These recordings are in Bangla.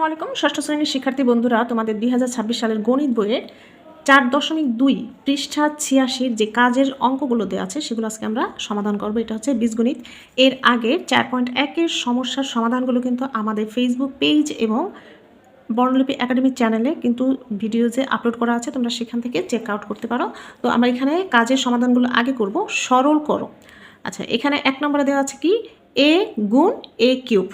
আসসালামু আলাইকুম। ষষ্ঠ শ্রেণির শিক্ষার্থী বন্ধুরা, তোমাদের দুই হাজার ছাব্বিশ সালের গণিত বইয়ের চার দশমিক দুই পৃষ্ঠা ছিয়াশির যে কাজের অঙ্কগুলো দেওয়া আছে, সেগুলো আজকে আমরা সমাধান করব। এটা হচ্ছে বীজগণিত। এর আগে চার পয়েন্ট একের সমস্যার সমাধানগুলো কিন্তু আমাদের ফেসবুক পেজ এবং বর্ণলিপি একাডেমিক চ্যানেলে কিন্তু ভিডিওজে আপলোড করা আছে, তোমরা সেখান থেকে চেক আউট করতে পারো। তো আমরা এখানে কাজের সমাধানগুলো আগে করব। সরল করো। আচ্ছা এখানে এক নম্বরে দেওয়া আছে কি? এ গুণ এ কিউব।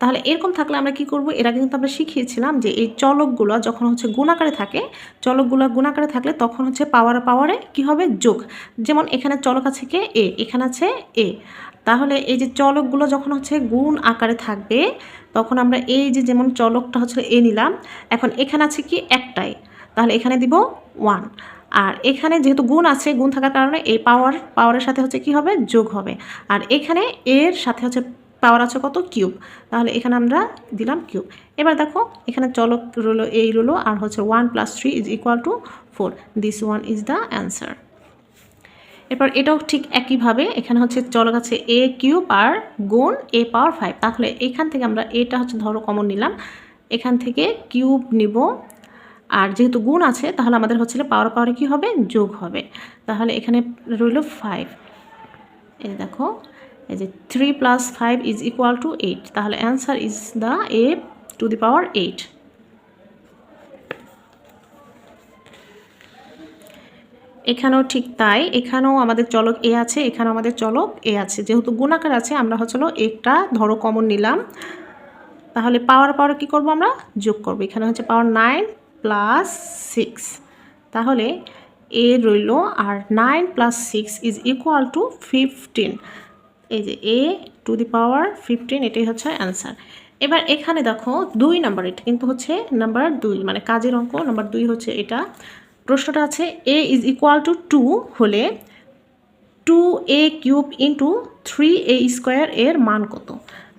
তাহলে এরকম থাকলে আমরা কি করব? এর আগে কিন্তু আমরা শিখিয়েছিলাম যে এই চলকগুলো যখন হচ্ছে গুণাকারে থাকে, চলকগুলো গুণাকারে থাকলে তখন হচ্ছে পাওয়ার পাওয়ারে কি হবে? যোগ। যেমন এখানে চলক আছে কে? এ। এখানে আছে এ। তাহলে এই যে চলকগুলো যখন হচ্ছে গুণ আকারে থাকবে, তখন আমরা এই যে যেমন চলকটা হচ্ছে এ নিলাম, এখন এখানে আছে কি? একটাই। তাহলে এখানে দিব ওয়ান আর এখানে যেহেতু গুণ আছে, গুণ থাকার কারণে এই পাওয়ার পাওয়ারের সাথে হচ্ছে কি হবে? যোগ হবে। আর এখানে এর সাথে হচ্ছে পাওয়ার আছে কত? কিউব। তাহলে এখানে আমরা দিলাম কিউব। এবার দেখো, এখানে চলক রলো এই রলো আর হচ্ছে one plus three is equal to four. This one is the answer. এরপর এটাও ঠিক একইভাবে, এখানে হচ্ছে চলক আছে এ কিউব আর গুণ এ পাওয়ার ফাইভ। তাহলে এখান থেকে আমরা এটা হচ্ছে ধরো কমন নিলাম। এখান থেকে কিউব নিব। আর যেহেতু গুণ আছে, তাহলে আমাদের হচ্ছে পাওয়ার পাওয়ারে কী হবে? যোগ হবে। তাহলে এখানে রইল ফাইভ। এই দেখো এই যে three plus five is equal to eight তাহলে answer is the A to the power eight এখানেও ঠিক তাই। এখানেও আমাদের চলক এ আছে, এখানেও আমাদের চলক এ আছে। যেহেতু গুণাকার আছে, আমরা হচ্ছিল একটা ধরো কমন নিলাম। তাহলে পাওয়ার পাওয়ার কী করব আমরা? যোগ করব। এখানে হচ্ছে পাওয়ার নাইন প্লাস সিক্স তাহলে এ রইল, আর nine plus six is equal to fifteen এই যে এ টু দি পাওয়ার ফিফটিন এটাই হচ্ছে অ্যান্সার এবার এখানে দেখো দুই নাম্বার এটা কিন্তু হচ্ছে নাম্বার দুই মানে কাজের অঙ্ক নাম্বার দুই হচ্ছে এটা। প্রশ্নটা আছে A is equal to two হলে two A cube into three A square এর মান কত?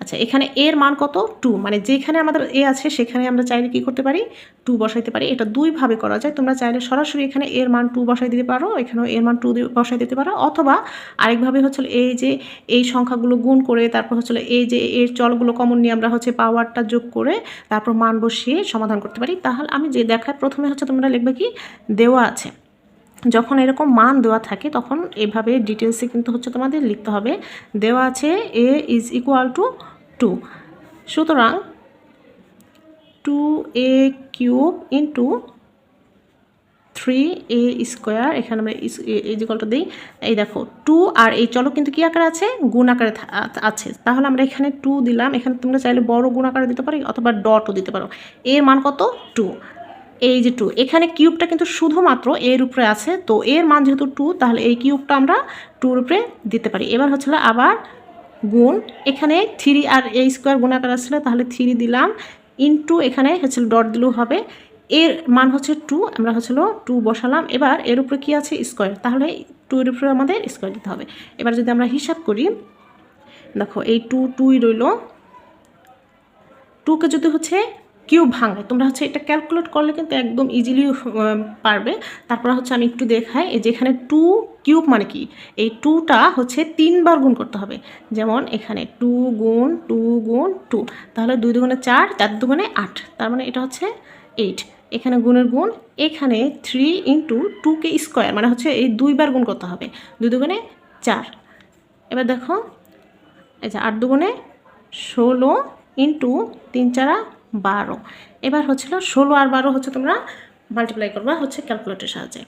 আচ্ছা এখানে এর মান কত? টু। মানে যেখানে আমাদের এ আছে, সেখানে আমরা চাইলে কি করতে পারি? টু বসাইতে পারি। এটা দুইভাবে করা যায়। তোমরা চাইলে সরাসরি এখানে এর মান টু বসাই দিতে পারো, এখানেও এর মান টু বসাই দিতে পারো। অথবা আরেকভাবে হচ্ছে এই যে এই সংখ্যাগুলো গুণ করে, তারপর হচ্ছে এই যে এর চলগুলো কমন নিয়ে আমরা হচ্ছে পাওয়ারটা যোগ করে, তারপর মান বসিয়ে সমাধান করতে পারি। তাহলে আমি যে দেখায়, প্রথমে হচ্ছে তোমরা লিখবে কি? দেওয়া আছে। যখন এরকম মান দেওয়া থাকে, তখন এভাবে ডিটেলসে কিন্তু হচ্ছে তোমাদের লিখতে হবে। দেওয়া আছে A is equal to two সুতরাং two A cube into three A square এখানে আমরা এই যে কলটা দিই, এই দেখো টু আর এই চলো কিন্তু কী আকারে আছে? গুণ আকারে আছে। তাহলে আমরা এখানে টু দিলাম। এখানে তোমরা চাইলে বড় গুণ আকারে দিতে পারি অথবা ডটও দিতে পারো। এর মান কত? টু এই যে টু এখানে কিউবটা কিন্তু শুধুমাত্র এর উপরে আছে। তো এর মান যেহেতু টু তাহলে এই কিউবটা আমরা টুর উপরে দিতে পারি। এবার হচ্ছিল আবার গুণ। এখানে থ্রি আর এ স্কোয়ার গুণ আকার আসলে তাহলে থ্রি দিলাম ইনটু এখানে হচ্ছে ডট দিলেও হবে। এর মান হচ্ছে টু আমরা হচ্ছিল টু বসালাম। এবার এর উপরে কী আছে? স্কোয়ার তাহলে টু এর উপরে আমাদের স্কোয়ার দিতে হবে। এবার যদি আমরা হিসাব করি, দেখো এই টু টুই রইল। টুকে যদি হচ্ছে কিউব ভাঙায়। তোমরা হচ্ছে এটা ক্যালকুলেট করলে কিন্তু একদম ইজিলি পারবে। তারপর হচ্ছে আমি একটু দেখাই, এই যেখানে টু কিউব মানে কি? এই টুটা হচ্ছে তিনবার গুণ করতে হবে। যেমন এখানে টু গুণ টু গুণ টু তাহলে দুই দুগুণে চার চার দুগুণে আট। তার মানে এটা হচ্ছে এইট এখানে গুণের গুণ, এখানে থ্রি ইন্টু টুকে স্কোয়ার মানে হচ্ছে এই দুইবার গুণ করতে হবে। দুই দুগুণে চার। এবার দেখো, এই যে আট দুগুণে ষোলো ইন্টু তিন চারা বারো। এবার হচ্ছিল ষোলো আর বারো হচ্ছে তোমরা মাল্টিপ্লাই করবা হচ্ছে ক্যালকুলেটের সাহায্যে।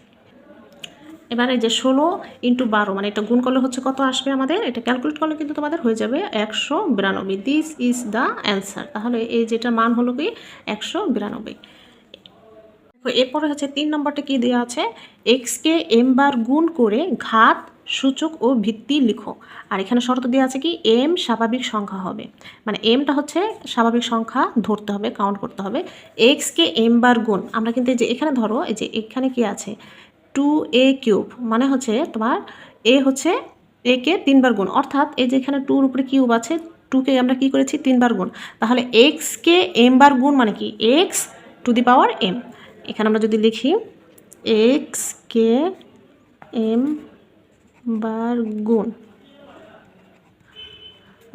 এবার যে ষোলো ইন্টু বারো মানে এটা গুণ করলে হচ্ছে কত আসবে আমাদের? এটা ক্যালকুলেট করলে কিন্তু তোমাদের হয়ে যাবে একশো বিরানব্বই। দিস ইজ দ্য অ্যান্সার তাহলে এই যেটা মান হলো কি? একশো বিরানব্বই। এরপরে হচ্ছে তিন নম্বরটা কি দেওয়া আছে? এক্সকে এম বার গুণ করে ঘাত সূচক ও ভিত্তি লিখো। আর এখানে শর্ত দেওয়া আছে কি? এম স্বাভাবিক সংখ্যা হবে। মানে এমটা হচ্ছে স্বাভাবিক সংখ্যা ধরতে হবে কাউন্ট করতে হবে। এক্সকে এম বার গুণ, আমরা কিন্তু যে এখানে ধরো, এই যে এখানে কি আছে? টু এ কিউব মানে হচ্ছে তোমার এ হচ্ছে এ কে তিনবার গুণ। অর্থাৎ এই যে এখানে টুর উপরে কিউব আছে টুকে আমরা কি করেছি? তিনবার গুণ। তাহলে এক্সকে এম বার গুণ মানে কি? X to the power M এখানে আমরা যদি লিখি এক্স কে এম বার গুণ।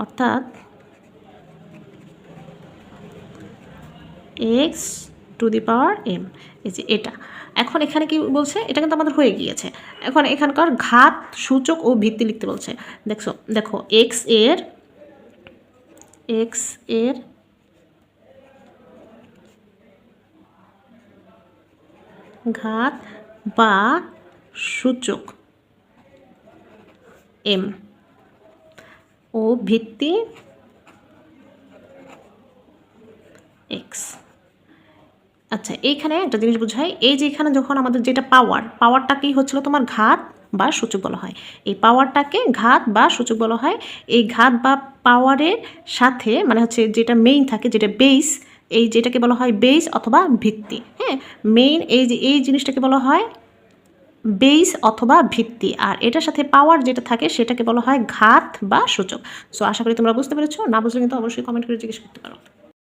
অর্থাৎ X to the power M এই যে এটা। এখন এখানে কি বলছে? এটা কিন্তু আমাদের হয়ে গিয়েছে। এখন এখানকার ঘাত, সূচক ও ভিত্তি লিখতে বলছে। দেখছ, দেখো এক্সের এক্সের ঘাত বা সূচক এম। ও ভিত্তি এক্স। আচ্ছা এইখানে একটা জিনিস বোঝাই এই যে এখানে যখন আমাদের যেটা পাওয়ার পাওয়ারটা কি হচ্ছিল তোমার ঘাত বা সূচক বলা হয়। এই পাওয়ারটাকে ঘাত বা সূচক বলা হয়। এই ঘাত বা পাওয়ারের সাথে মানে হচ্ছে যেটা মেইন থাকে, যেটা বেস এই যেটাকে বলা হয় বেস অথবা ভিত্তি হ্যাঁ? মেইন এই যে, এই জিনিসটাকে বলা হয় বেস অথবা ভিত্তি। আর এটার সাথে পাওয়ার যেটা থাকে সেটাকে বলা হয় ঘাত বা সূচক। সো আশা করি তোমরা বুঝতে পেরেছ। না বুঝলে কিন্তু অবশ্যই কমেন্ট করে জিজ্ঞেস করতে পারো।